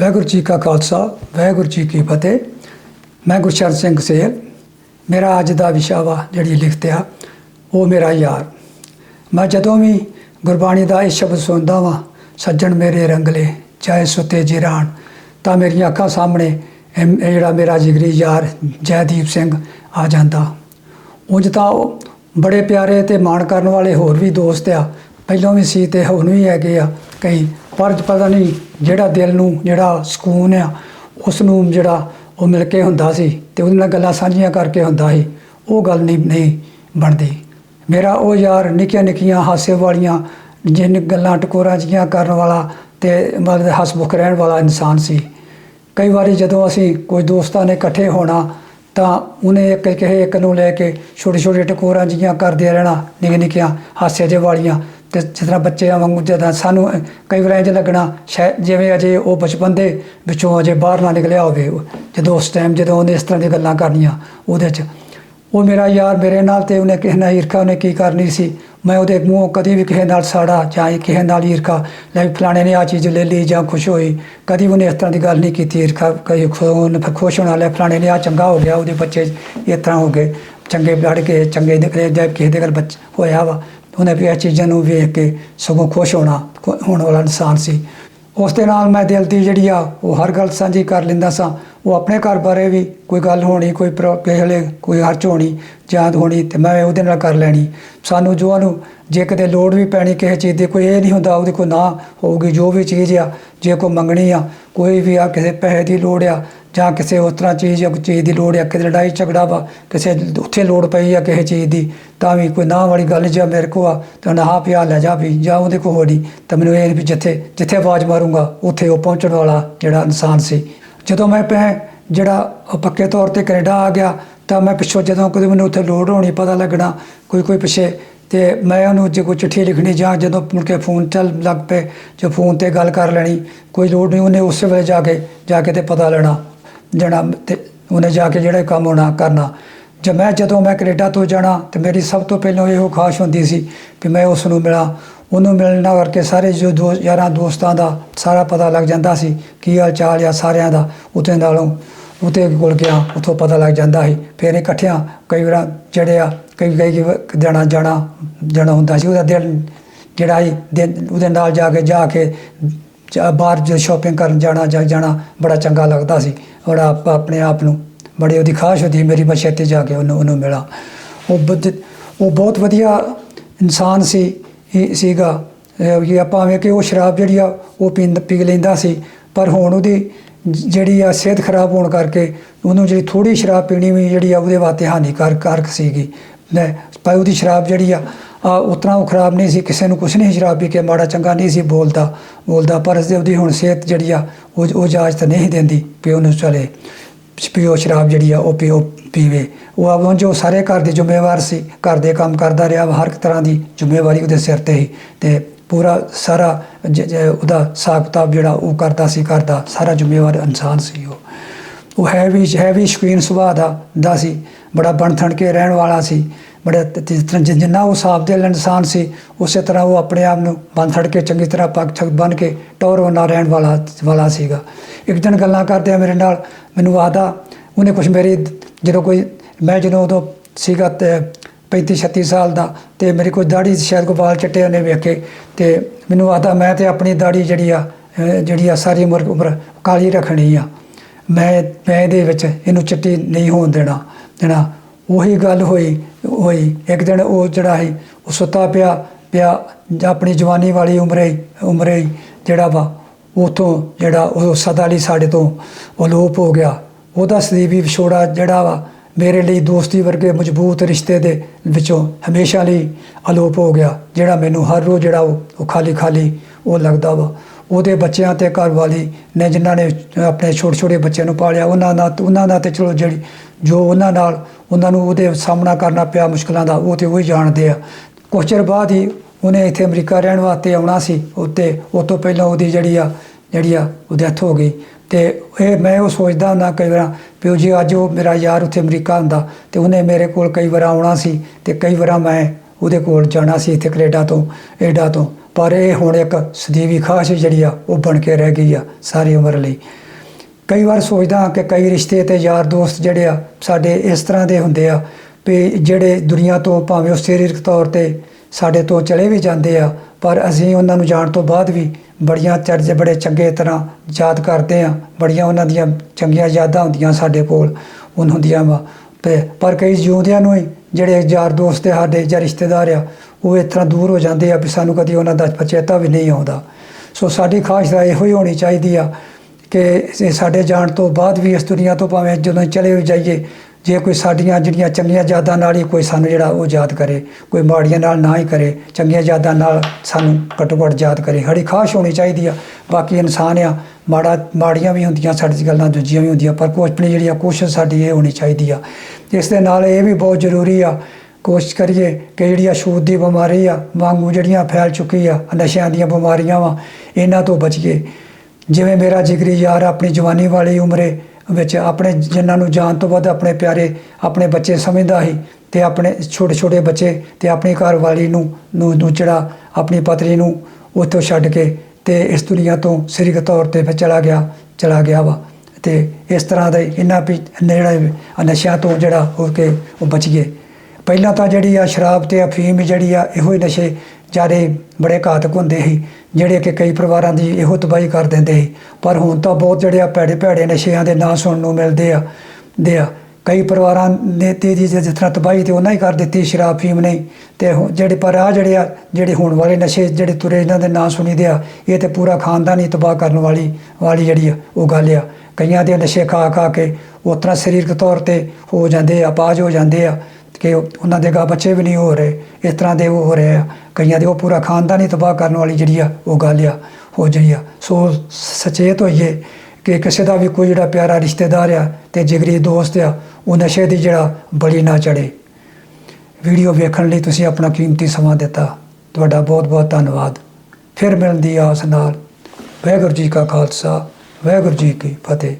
ਵਾਹਿਗੁਰੂ ਜੀ ਕਾ ਖਾਲਸਾ, ਵਾਹਿਗੁਰੂ ਜੀ ਕੀ ਫਤਿਹ। ਮੈਂ ਗੁਰਸ਼ਰਨ ਸਿੰਘ ਸੇਲ। ਮੇਰਾ ਅੱਜ ਦਾ ਵਿਸ਼ਾ ਵਾ ਜਿਹੜੀ ਲਿਖਤ ਆ, ਉਹ ਮੇਰਾ ਯਾਰ। ਮੈਂ ਜਦੋਂ ਵੀ ਗੁਰਬਾਣੀ ਦਾ ਇਹ ਸ਼ਬਦ ਸੁਣਦਾ ਵਾਂ, ਸੱਜਣ ਮੇਰੇ ਰੰਗਲੇ, ਚਾਹੇ ਸੁਤੇ ਜਿਰਾਣ, ਤਾਂ ਮੇਰੀਆਂ ਅੱਖਾਂ ਸਾਹਮਣੇ ਇਹ ਜਿਹੜਾ ਮੇਰਾ ਜਿਗਰੀ ਯਾਰ ਜੈਦੀਪ ਸਿੰਘ ਆ ਜਾਂਦਾ। ਉਂਝ ਤਾਂ ਉਹ ਬੜੇ ਪਿਆਰੇ ਤੇ ਮਾਣ ਕਰਨ ਵਾਲੇ ਹੋਰ ਵੀ ਦੋਸਤ ਆ। ਪਹਿਲਾਂ ਵੀ ਸੀ ਤੇ ਹੁਣ ਵੀ ਹੈਗੇ ਆ, ਕਈ ਪਰ ਪਤਾ ਨਹੀਂ ਜਿਹੜਾ ਦਿਲ ਨੂੰ ਜਿਹੜਾ ਸਕੂਨ ਆ ਉਸ ਨੂੰ ਜਿਹੜਾ ਉਹ ਮਿਲ ਕੇ ਹੁੰਦਾ ਸੀ ਤੇ ਉਹਦੇ ਨਾਲ ਗੱਲਾਂ ਸਾਂਝੀਆਂ ਕਰਕੇ ਹੁੰਦਾ ਸੀ, ਉਹ ਗੱਲ ਨਹੀਂ ਨਹੀਂ ਬਣਦੀ। ਮੇਰਾ ਉਹ ਯਾਰ ਨਿੱਕੀਆਂ ਨਿੱਕੀਆਂ ਹਾਸੇ ਵਾਲੀਆਂ, ਜਿਨ ਗੱਲਾਂ ਟਕੋਰਾਂ ਜੀਆਂ ਕਰਨ ਵਾਲਾ ਤੇ ਮਤਲਬ ਹਸਮੁਖ ਰਹਿਣ ਵਾਲਾ ਇਨਸਾਨ ਸੀ। ਕਈ ਵਾਰੀ ਜਦੋਂ ਅਸੀਂ ਕੁਝ ਦੋਸਤਾਂ ਨੇ ਇਕੱਠੇ ਹੋਣਾ, ਤਾਂ ਉਹਨੇ ਇੱਕ ਕਿਸੇ ਇੱਕ ਨੂੰ ਲੈ ਕੇ ਛੋਟੇ ਛੋਟੇ ਟਕੋਰਾਂ ਜੀਆਂ ਕਰਦੇ ਰਹਿਣਾ ਨਿੱਕੀਆਂ ਨਿੱਕੀਆਂ ਹਾਸੇ ਜਿਹੇ ਵਾਲੀਆਂ। ਤੇ ਜਿਸ ਤਰ੍ਹਾਂ ਬੱਚਿਆਂ ਵਾਂਗੂ ਜਦੋਂ ਸਾਨੂੰ ਕਈ ਵਾਰ ਇੰਝ ਲੱਗਣਾ, ਸ਼ਾਇਦ ਜਿਵੇਂ ਅਜੇ ਉਹ ਬਚਪਨ ਦੇ ਵਿੱਚੋਂ ਅਜੇ ਬਾਹਰ ਨਾ ਨਿਕਲਿਆ ਹੋਵੇ ਜਦੋਂ ਉਸ ਟਾਈਮ ਜਦੋਂ ਉਹਨੇ ਇਸ ਤਰ੍ਹਾਂ ਦੀਆਂ ਗੱਲਾਂ ਕਰਨੀਆਂ ਉਹਦੇ 'ਚ। ਉਹ ਮੇਰਾ ਯਾਰ ਮੇਰੇ ਨਾਲ ਤੇ ਉਹਨੇ ਕਿਸੇ ਨਾਲ ਈਰਖਾ, ਉਹਨੇ ਕੀ ਕਰਨੀ ਸੀ? ਮੈਂ ਉਹਦੇ ਮੂੰਹੋਂ ਕਦੀ ਵੀ ਕਿਸੇ ਨਾਲ ਸਾੜਾ ਜਾਂ ਕਿਸੇ ਨਾਲ ਈਰਖਾ, ਲੈ ਫਲਾਣੇ ਨੇ ਆ ਚੀਜ਼ ਲੈ ਲਈ ਜਾਂ ਖੁਸ਼ ਹੋਈ ਕਦੀ ਉਹਨੇ ਇਸ ਤਰ੍ਹਾਂ ਦੀ ਗੱਲ ਨਹੀਂ ਕੀਤੀ, ਈਰਖਾ ਕਈ ਉਹਨੇ ਫਿਰ ਖੁਸ਼ ਹੋਣਾ, ਲੈ ਫਲਾਣੇ ਨੇ ਆ ਚੰਗਾ ਹੋ ਗਿਆ, ਉਹਦੇ ਬੱਚੇ ਇਸ ਤਰ੍ਹਾਂ ਹੋ ਗਏ, ਚੰਗੇ ਲੜ ਕੇ, ਚੰਗੇ ਨਿਕਲੇ ਜਾਂ ਕਿਸੇ ਦੇ ਘਰ ਬੱਚ, ਹੋਇਆ ਵਾ। ਉਹਨੇ ਵੀ ਇਹ ਚੀਜ਼ਾਂ ਨੂੰ ਵੇਖ ਕੇ ਸਗੋਂ ਖੁਸ਼ ਹੋਣਾ, ਹੋਣ ਵਾਲਾ ਇਨਸਾਨ ਸੀ। ਉਸ ਦੇ ਨਾਲ ਮੈਂ ਦਿਲ ਦੀ ਜਿਹੜੀ ਆ, ਉਹ ਹਰ ਗੱਲ ਸਾਂਝੀ ਕਰ ਲੈਂਦਾ ਸਾਂ। ਉਹ ਆਪਣੇ ਘਰ ਬਾਰੇ ਵੀ ਕੋਈ ਗੱਲ ਹੋਣੀ, ਕੋਈ ਪ੍ਰੋ- ਕਿਸੇ ਵੇਲੇ ਕੋਈ ਹਰਚ ਹੋਣੀ ਜਾਂ ਹੋਣੀ, ਤੇ ਮੈਂ ਉਹਦੇ ਨਾਲ ਕਰ ਲੈਣੀ। ਸਾਨੂੰ ਜੋ ਨੂੰ ਜੇ ਕਿਤੇ ਲੋੜ ਵੀ ਪੈਣੀ ਕਿਸੇ ਚੀਜ਼ ਦੀ, ਕੋਈ ਇਹ ਨਹੀਂ ਹੁੰਦਾ ਉਹਦੇ ਕੋਲ ਨਾ ਹੋਊਗੀ, ਜੋ ਵੀ ਚੀਜ਼ ਆ, ਜੇ ਕੋਈ ਮੰਗਣੀ ਆ, ਕੋਈ ਵੀ ਆ, ਕਿਸੇ ਪੈਸੇ ਦੀ ਲੋੜ ਆ ਜਾਂ ਕਿਸੇ ਉਸ ਤਰ੍ਹਾਂ ਚੀਜ਼ ਜਾਂ ਕੋਈ ਚੀਜ਼ ਦੀ ਲੋੜ ਆ ਕਿਤੇ ਲੜਾਈ ਝਗੜਾ ਵਾ, ਕਿਸੇ ਉੱਥੇ ਲੋੜ ਪਈ ਆ ਕਿਸੇ ਚੀਜ਼ ਦੀ, ਤਾਂ ਵੀ ਕੋਈ ਨਾ ਵਾਲੀ ਗੱਲ ਜੇ ਮੇਰੇ ਕੋ ਆ, ਤਾਂ ਨਾ ਪਿਆ ਲੈ ਜਾ ਵੀ, ਜਾਂ ਉਹਦੇ ਕੋ ਹੋਣੀ ਤਾਂ ਮੈਨੂੰ ਇਹ ਵੀ ਜਿੱਥੇ ਜਿੱਥੇ ਆਵਾਜ਼ ਮਾਰੂੰਗਾ, ਉੱਥੇ ਉਹ ਪਹੁੰਚਣ ਵਾਲਾ ਜਿਹੜਾ ਇਨਸਾਨ ਸੀ। ਜਦੋਂ ਮੈਂ ਪੈ ਜਿਹੜਾ ਪੱਕੇ ਤੌਰ ਤੇ ਕੈਨੇਡਾ ਆ ਗਿਆ, ਤਾਂ ਮੈਂ ਪਿੱਛੋਂ ਜਦੋਂ ਕਦੇ ਮੈਨੂੰ ਉੱਥੇ ਲੋੜ ਹੋਣੀ ਪਤਾ ਲੱਗਣਾ, ਕੋਈ ਕੋਈ ਪਿੱਛੇ, ਤੇ ਮੈਂ ਉਹਨੂੰ ਜੇ ਕੋਈ ਚਿੱਠੀ ਲਿਖਣੀ ਜਾਂ ਜਦੋਂ ਮੁੜ ਕੇ ਫੋਨ ਚੱਲ ਲੱਗ ਪਏ, ਜੋ ਫੋਨ ਤੇ ਗੱਲ ਕਰ ਲੈਣੀ, ਕੋਈ ਲੋੜ ਨਹੀਂ ਉਹਨੇ ਉਸੇ ਵੇਲੇ ਜਾ ਕੇ ਜਾ ਕੇ ਤੇ ਪਤਾ ਲੈਣਾ। ਜਣਾ ਤੇ ਉਹਨੇ ਜਾ ਕੇ ਜਿਹੜਾ ਕੰਮ ਹੋਣਾ ਕਰਨਾ। ਜੇ ਮੈਂ ਜਦੋਂ ਮੈਂ ਕੈਨੇਡਾ ਤੋਂ ਜਾਣਾ, ਤੇ ਮੇਰੀ ਸਭ ਤੋਂ ਪਹਿਲਾਂ ਇਹੋ ਖਾਸ਼ ਹੁੰਦੀ ਸੀ ਕਿ ਮੈਂ ਉਸ ਨੂੰ ਮਿਲਾਂ। ਉਹਨੂੰ ਮਿਲਣਾ ਕਰਕੇ ਸਾਰੇ ਜੋ ਦੋ ਯਾਰਾਂ ਦੋਸਤਾਂ ਦਾ ਸਾਰਾ ਪਤਾ ਲੱਗ ਜਾਂਦਾ ਸੀ, ਕੀ ਹਾਲ ਚਾਲ ਆ ਸਾਰਿਆਂ ਦਾ। ਉਹਦੇ ਨਾਲੋਂ ਉਹਦੇ ਕੋਲ ਗਿਆ, ਉਥੋਂ ਪਤਾ ਲੱਗ ਜਾਂਦਾ ਸੀ। ਫਿਰ ਇਕੱਠਿਆਂ ਕਈ ਵਾਰ ਜਿਹੜੇ ਆ, ਕਈ ਕਈ ਜਾਣਾ ਜਾਣਾ ਜਾਣਾ ਹੁੰਦਾ ਸੀ। ਉਹਦਾ ਦਿਲ ਜਿਹੜਾ ਸੀ ਦਿਨ- ਉਹਦੇ ਨਾਲ ਜਾ ਕੇ ਜਾ ਕੇ ਬਾਹਰ ਜੋ ਸ਼ਾਪਿੰਗ ਕਰਨ ਜਾਣਾ ਜਾ ਜਾਣਾ ਬੜਾ ਚੰਗਾ ਲੱਗਦਾ ਸੀ। ਔਰ ਆਪ- ਆਪਣੇ ਆਪ ਨੂੰ ਬੜੀ ਉਹਦੀ ਖਾਸ਼ ਹੁੰਦੀ ਸੀ, ਮੇਰੀ ਮੈਂ ਛੇਤੀ ਜਾ ਕੇ ਉਹਨੂੰ ਉਹਨੂੰ ਮਿਲਾਂ। ਉਹ ਬਦ- ਉਹ ਬਹੁਤ ਵਧੀਆ ਇਨਸਾਨ ਸੀ ਸੀਗਾ। ਕਿ ਆਪਾਂ ਭਾਵੇਂ ਕਿ ਉਹ ਸ਼ਰਾਬ ਜਿਹੜੀ ਆ ਉਹ ਪੀਂਦ ਪੀ ਲੈਂਦਾ ਸੀ। ਪਰ ਹੁਣ ਉਹਦੀ ਜਿਹੜੀ ਆ ਸਿਹਤ ਖਰਾਬ ਹੋਣ ਕਰਕੇ ਉਹਨੂੰ ਜਿਹੜੀ ਥੋੜੀ ਸ਼ਰਾਬ ਪੀਣੀ ਵੀ ਜਿਹੜੀ ਆ ਉਹਦੇ ਵਾਸਤੇ ਹਾਨੀਕਾਰਕ ਕਾਰਕ ਸੀਗੀ। ਮੈਂ ਪਰ ਉਹਦੀ ਸ਼ਰਾਬ ਜਿਹੜੀ ਆ ਉਤਨਾ ਉਹ ਖਰਾਬ ਨਹੀਂ ਸੀ, ਕਿਸੇ ਨੂੰ ਕੁਛ ਨਹੀਂ ਸ਼ਰਾਬ ਪੀ ਕੇ ਮਾੜਾ ਚੰਗਾ ਨਹੀਂ ਸੀ ਬੋਲਦਾ ਬੋਲਦਾ, ਪਰ ਉਸਦੀ ਉਹਦੀ ਹੁਣ ਸਿਹਤ ਜਿਹੜੀ ਆ, ਉਹ ਉਹ ਇਜਾਜ਼ਤ ਨਹੀਂ ਦਿੰਦੀ, ਪਿਓ ਨੂੰ ਚਲੇ ਪਿਓ ਸ਼ਰਾਬ ਜਿਹੜੀ ਆ, ਉਹ ਪਿਓ ਪੀਵੇ। ਉਹ ਆਪ ਜੋ ਸਾਰੇ ਘਰ ਦੇ ਜ਼ਿੰਮੇਵਾਰ ਸੀ, ਘਰ ਦੇ ਕੰਮ ਕਰਦਾ ਰਿਹਾ ਹਰ ਇੱਕ ਤਰ੍ਹਾਂ ਦੀ ਜ਼ਿੰਮੇਵਾਰੀ ਉਹਦੇ ਸਿਰ ਤੇ ਹੀ ਤੇ ਪੂਰਾ ਸਾਰਾ ਜ- ਉਹਦਾ ਹਿਸਾਬ ਕਿਤਾਬ ਜਿਹੜਾ ਉਹ ਕਰਦਾ ਸੀ, ਕਰਦਾ, ਸਾਰਾ ਜ਼ਿੰਮੇਵਾਰ ਇਨਸਾਨ ਸੀ ਉਹ। ਉਹ ਹੈ ਵੀ ਹੈ ਵੀ ਸ਼ੌਕੀਨ ਸੁਭਾਅ ਦਾ ਦਾ ਸੀ, ਬੜਾ ਬਣ ਥਣ ਕੇ ਰਹਿਣ ਵਾਲਾ ਸੀ। ਬੜਾ ਜਿਸ ਤਰ੍ਹਾਂ ਜਿੰਨਾ ਉਹ ਸਾਫ਼ ਦਿਲ ਇਨਸਾਨ ਸੀ, ਉਸੇ ਤਰ੍ਹਾਂ ਉਹ ਆਪਣੇ ਆਪ ਨੂੰ ਬਣ ਥੜ ਕੇ ਚੰਗੀ ਤਰ੍ਹਾਂ ਪੱਗ ਛਕ ਬਣ ਕੇ ਟੌਰ ਨਾ ਰਹਿਣ ਵਾਲਾ ਵਾਲਾ ਸੀਗਾ। ਇੱਕ ਦਿਨ ਗੱਲਾਂ ਕਰਦੇ ਆ ਮੇਰੇ ਨਾਲ, ਮੈਨੂੰ ਆਦਾ ਉਹਨੇ ਕੁਝ ਮੇਰੀ ਜਦੋਂ ਕੋਈ, ਮੈਂ ਜਦੋਂ ਉਦੋਂ ਸੀਗਾ ਤੇ 35 36 ਸਾਲ ਦਾ, ਤੇ ਮੇਰੀ ਕੋਈ ਦਾੜੀ ਸ਼ਾਇਦ ਕੋਈ ਵਾਲ ਚਿੱਟੇ ਉਹਨੇ ਵੇਖੇ, ਤੇ ਮੈਨੂੰ ਆਦਾ ਮੈਂ ਤੇ ਆਪਣੀ ਦਾੜੀ ਜਿਹੜੀ ਆ ਜਿਹੜੀ ਆ ਸਾਰੀ ਉਮਰ ਉਮਰ ਕਾਲੀ ਰੱਖਣੀ ਆ। ਮੈਂ ਮੈਂ ਇਹਦੇ ਵਿੱਚ ਇਹਨੂੰ ਚਿੱਟੀ ਨਹੀਂ ਹੋਣ ਦੇਣਾ ਦੇਣਾ। ਉਹੀ ਗੱਲ ਹੋਈ ਹੋਈ। ਇੱਕ ਦਿਨ ਉਹ ਜਿਹੜਾ ਸੀ, ਉਹ ਸੁੱਤਾ ਪਿਆ ਪਿਆ, ਆਪਣੀ ਜਵਾਨੀ ਵਾਲੀ ਉਮਰੇ ਉਮਰੇ ਜਿਹੜਾ ਵਾ, ਉਥੋਂ ਜਿਹੜਾ ਉਹ ਸਦਾ ਲਈ ਸਾਡੇ ਤੋਂ ਅਲੋਪ ਹੋ ਗਿਆ। ਉਹਦਾ ਸਦੀਵੀ ਵਿਛੋੜਾ ਜਿਹੜਾ ਵਾ, ਮੇਰੇ ਲਈ ਦੋਸਤੀ ਵਰਗੇ ਮਜ਼ਬੂਤ ਰਿਸ਼ਤੇ ਦੇ ਵਿੱਚੋਂ ਹਮੇਸ਼ਾ ਲਈ ਅਲੋਪ ਹੋ ਗਿਆ, ਜਿਹੜਾ ਮੈਨੂੰ ਹਰ ਰੋਜ਼ ਜਿਹੜਾ ਉਹ ਉਹ ਖਾਲੀ ਖਾਲੀ ਉਹ ਲੱਗਦਾ ਵਾ। ਉਹਦੇ ਬੱਚਿਆਂ ਤੇ ਘਰ ਵਾਲੀ ਨੇ ਜਿਨ੍ਹਾਂ ਨੇ ਆਪਣੇ ਛੋਟੇ ਛੋਟੇ ਬੱਚਿਆਂ ਨੂੰ ਪਾਲਿਆ, ਉਹਨਾਂ ਦਾ ਉਹਨਾਂ ਦਾ ਤੇ ਚਲੋ ਜਿਹੜੀ, ਜੋ ਉਹਨਾਂ ਨਾਲ ਉਹਨਾਂ ਨੂੰ ਉਹਦੇ ਸਾਹਮਣਾ ਕਰਨਾ ਪਿਆ ਮੁਸ਼ਕਲਾਂ ਦਾ, ਉਹ ਤੇ ਉਹ ਹੀ ਜਾਣਦੇ ਆ। ਕੁਛ ਚਿਰ ਬਾਅਦ ਹੀ ਉਹਨੇ ਇੱਥੇ ਅਮਰੀਕਾ ਰਹਿਣ ਵਾਸਤੇ ਆਉਣਾ ਸੀ, ਉੱਤੇ, ਉਹ ਤੋਂ ਪਹਿਲਾਂ ਉਹਦੀ ਜਿਹੜੀ ਆ ਜਿਹੜੀ ਆ, ਉਹ ਡੈਥ ਹੋ ਗਈ। ਤੇ ਇਹ ਮੈਂ ਉਹ ਸੋਚਦਾ ਹੁੰਦਾ ਕਈ ਵਾਰ ਪਿਓ ਜੀ ਅੱਜ ਉਹ ਮੇਰਾ ਯਾਰ ਉੱਥੇ ਅਮਰੀਕਾ ਹੁੰਦਾ ਤੇ ਉਹਨੇ ਮੇਰੇ ਕੋਲ ਕਈ ਵਾਰ ਆਉਣਾ ਸੀ, ਤੇ ਕਈ ਵਾਰ ਮੈਂ ਉਹਦੇ ਕੋਲ ਜਾਣਾ ਸੀ ਇੱਥੇ ਕੈਨੇਡਾ ਤੋਂ, ਏਡਾ ਤੋਂ। ਪਰ ਇਹ ਹੁਣ ਇੱਕ ਸਦੀਵੀ ਖਾਸ਼ ਜਿਹੜੀ ਆ, ਉਹ ਬਣ ਕੇ ਰਹਿ ਗਈ ਆ, ਸਾਰੀ ਉਮਰ ਲਈ। ਕਈ ਵਾਰ ਸੋਚਦਾ ਹਾਂ ਕਿ ਕਈ ਰਿਸ਼ਤੇ ਤੇ ਯਾਰ ਦੋਸਤ ਜਿਹੜੇ ਆ, ਸਾਡੇ ਇਸ ਤਰ੍ਹਾਂ ਦੇ ਹੁੰਦੇ ਆ ਵੀ ਜਿਹੜੇ ਦੁਨੀਆ ਤੋਂ ਭਾਵੇਂ ਉਹ ਸਰੀਰਕ ਤੌਰ ਤੇ ਸਾਡੇ ਤੋਂ ਚਲੇ ਵੀ ਜਾਂਦੇ ਆ, ਪਰ ਅਸੀਂ ਉਹਨਾਂ ਨੂੰ ਜਾਣ ਤੋਂ ਬਾਅਦ ਵੀ ਬੜੀਆਂ ਚਰਜ ਬੜੇ ਚੰਗੇ ਤਰ੍ਹਾਂ ਯਾਦ ਕਰਦੇ ਆ ਬੜੀਆਂ ਉਹਨਾਂ ਦੀਆਂ ਚੰਗੀਆਂ ਯਾਦਾਂ ਹੁੰਦੀਆਂ ਸਾਡੇ ਕੋਲ, ਉਹਨਾਂ ਹੁੰਦੀਆਂ ਵਾ। ਤੇ ਪਰ ਕਈ ਜਿਉਂਦਿਆਂ ਨੂੰ ਹੀ ਜਿਹੜੇ ਯਾਰ ਦੋਸਤ ਸਾਡੇ ਜਾਂ ਰਿਸ਼ਤੇਦਾਰ ਆ, ਉਹ ਇਸ ਤਰ੍ਹਾਂ ਦੂਰ ਹੋ ਜਾਂਦੇ ਆ ਵੀ ਸਾਨੂੰ ਕਦੀ ਉਹਨਾਂ ਦਾ ਪਚੇਤਾ ਵੀ ਨਹੀਂ ਆਉਂਦਾ। ਸੋ ਸਾਡੀ ਖਾਸ ਰਾਏ ਇਹੋ ਹੀ ਹੋਣੀ ਚਾਹੀਦੀ ਆ ਕਿ ਸਾਡੇ ਜਾਣ ਤੋਂ ਬਾਅਦ ਵੀ ਇਸ ਦੁਨੀਆ ਤੋਂ ਭਾਵੇਂ ਜਦੋਂ ਚਲੇ ਵੀ ਜਾਈਏ, ਜੇ ਕੋਈ ਸਾਡੀਆਂ ਜਿਹੜੀਆਂ ਚੰਗੀਆਂ ਯਾਦਾਂ ਨਾਲ ਹੀ ਕੋਈ ਸਾਨੂੰ ਜਿਹੜਾ ਉਹ ਯਾਦ ਕਰੇ, ਕੋਈ ਮਾੜੀਆਂ ਨਾਲ ਨਾ ਹੀ ਕਰੇ, ਚੰਗੀਆਂ ਯਾਦਾਂ ਨਾਲ ਸਾਨੂੰ ਘੱਟੋ ਘੱਟ ਯਾਦ ਕਰੇ। ਸਾਡੀ ਖਾਸ਼ ਹੋਣੀ ਚਾਹੀਦੀ ਆ। ਬਾਕੀ ਇਨਸਾਨ ਆ, ਮਾੜਾ, ਮਾੜੀਆਂ ਵੀ ਹੁੰਦੀਆਂ, ਸਾਡੀ ਗੱਲਾਂ ਦੂਜੀਆਂ ਵੀ ਹੁੰਦੀਆਂ, ਪਰ ਕੋਈ ਆਪਣੀ ਜਿਹੜੀ ਆ ਕੋਸ਼ਿਸ਼ ਸਾਡੀ ਇਹ ਹੋਣੀ ਚਾਹੀਦੀ ਆ। ਇਸ ਦੇ ਨਾਲ ਇਹ ਵੀ ਬਹੁਤ ਜ਼ਰੂਰੀ ਆ, ਕੋਸ਼ਿਸ਼ ਕਰੀਏ ਕਿ ਜਿਹੜੀ ਆ ਛੂਤ ਦੀ ਬਿਮਾਰੀ ਆ, ਵਾਂਗੂ ਜਿਹੜੀਆਂ ਫੈਲ ਚੁੱਕੀ ਆ, ਨਸ਼ਿਆਂ ਦੀਆਂ ਬਿਮਾਰੀਆਂ ਵਾ, ਇਹਨਾਂ ਤੋਂ ਬਚੀਏ। ਜਿਵੇਂ ਮੇਰਾ ਜਿਗਰੀ ਯਾਰ ਆਪਣੀ ਜਵਾਨੀ ਵਾਲੀ ਉਮਰੇ ਵਿੱਚ ਆਪਣੇ ਜਿਨ੍ਹਾਂ ਨੂੰ ਜਾਣ ਤੋਂ ਵੱਧ ਆਪਣੇ ਪਿਆਰੇ, ਆਪਣੇ ਬੱਚੇ ਸਮਝਦਾ ਸੀ ਤੇ ਆਪਣੇ ਛੋਟੇ ਛੋਟੇ ਬੱਚੇ ਤੇ ਆਪਣੀ ਘਰ ਵਾਲੀ ਨੂੰ ਨੂੰ ਨੂੰ ਆਪਣੀ ਪਤਨੀ ਨੂੰ ਉੱਥੋਂ ਛੱਡ ਕੇ ਤੇ ਇਸ ਦੁਨੀਆ ਤੋਂ ਸਰੀਰਕ ਤੌਰ ਤੇ ਫਿਰ ਚਲਾ ਗਿਆ ਚਲਾ ਗਿਆ ਵਾ। ਤੇ ਇਸ ਤਰ੍ਹਾਂ ਦੇ ਇਹਨਾਂ ਵੀ ਜਿਹੜਾ ਨਸ਼ਿਆਂ ਤੋਂ ਜਿਹੜਾ ਹੋ ਕੇ ਉਹ ਬਚ ਗਏ। ਪਹਿਲਾਂ ਤਾਂ ਜਿਹੜੀ ਆ ਸ਼ਰਾਬ ਤੇ ਅਫੀਮ ਜਿਹੜੀ ਆ ਇਹੋ ਹੀ ਨਸ਼ੇ ਜਿਆਦੇ ਬੜੇ ਘਾਤਕ ਹੁੰਦੇ ਸੀ। ਜਿਹੜੇ ਕਿ ਕਈ ਪਰਿਵਾਰਾਂ ਦੀ ਇਹੋ ਤਬਾਹੀ ਕਰ ਦਿੰਦੇ ਸੀ। ਪਰ ਹੁਣ ਤਾਂ ਬਹੁਤ ਜਿਹੜੇ ਆ ਭੈੜੇ ਭੈੜੇ ਨਸ਼ਿਆਂ ਦੇ ਨਾਂ ਸੁਣਨ ਨੂੰ ਮਿਲਦੇ ਆ, ਦੇ ਆ। ਕਈ ਪਰਿਵਾਰਾਂ ਨੇ ਤੇ ਦੀ ਜਿਸ ਤਰ੍ਹਾਂ ਤਬਾਹੀ ਤੇ ਉਹਨਾਂ ਹੀ ਕਰ ਦਿੱਤੀ, ਸ਼ਰਾਬ ਫੀਮ ਨੇ। ਤੇ ਜਿਹੜੇ, ਪਰ ਆ ਜਿਹੜੇ ਆ, ਜਿਹੜੇ ਹੋਣ ਵਾਲੇ ਨਸ਼ੇ ਜਿਹੜੇ ਤੁਰੇ ਇਹਨਾਂ ਦੇ ਨਾਂ ਸੁਣੀਦੇ ਆ, ਇਹ ਤੇ ਪੂਰਾ ਖਾਨਦਾਨ ਹੀ ਤਬਾਹ ਕਰਨ ਵਾਲੀ ਵਾਲੀ ਜਿਹੜੀ ਆ, ਉਹ ਗੱਲ ਆ। ਕਈਆਂ ਦੇ ਨਸ਼ੇ ਖਾ ਖਾ ਕੇ ਉਸ ਤਰ੍ਹਾਂ ਸਰੀਰਕ ਤੌਰ ਤੇ ਹੋ ਜਾਂਦੇ ਆ ਪਾਜ ਹੋ ਜਾਂਦੇ ਆ। ਕਿ ਉਹਨਾਂ ਦੇ ਗਾ ਬੱਚੇ ਵੀ ਨਹੀਂ ਹੋ ਰਹੇ। ਇਸ ਤਰ੍ਹਾਂ ਦੇ ਉਹ ਹੋ ਰਹੇ ਆ। ਕਈਆਂ ਦੇ ਉਹ ਪੂਰਾ ਖਾਨਦਾਨ ਹੀ ਤਬਾਹ ਕਰਨ ਵਾਲੀ ਜਿਹੜੀ ਆ, ਉਹ ਗੱਲ ਆ, ਹੋ ਜਈ ਆ। ਸੋ ਸਚੇਤ ਹੋਈਏ ਕਿ ਕਿਸੇ ਦਾ ਵੀ ਕੋਈ ਜਿਹੜਾ ਪਿਆਰਾ ਰਿਸ਼ਤੇਦਾਰ ਆ ਤੇ ਜਿਗਰੀ ਦੋਸਤ ਆ, ਉਹ ਨਸ਼ੇ ਦੀ ਜਿਹੜਾ ਬਲੀ ਨਾ ਚੜੇ ਵੀਡੀਓ ਵੇਖਣ ਲਈ ਤੁਸੀਂ ਆਪਣਾ ਕੀਮਤੀ ਸਮਾਂ ਦਿੱਤਾ। ਤੁਹਾਡਾ ਬਹੁਤ ਬਹੁਤ ਧੰਨਵਾਦ। ਫਿਰ ਮਿਲਣ ਦੀ ਆਸ ਨਾਲ। ਵਾਹਿਗੁਰੂ ਜੀ ਕਾ ਖਾਲਸਾ, ਵਾਹਿਗੁਰੂ ਜੀ ਕੀ ਫਤਿਹ।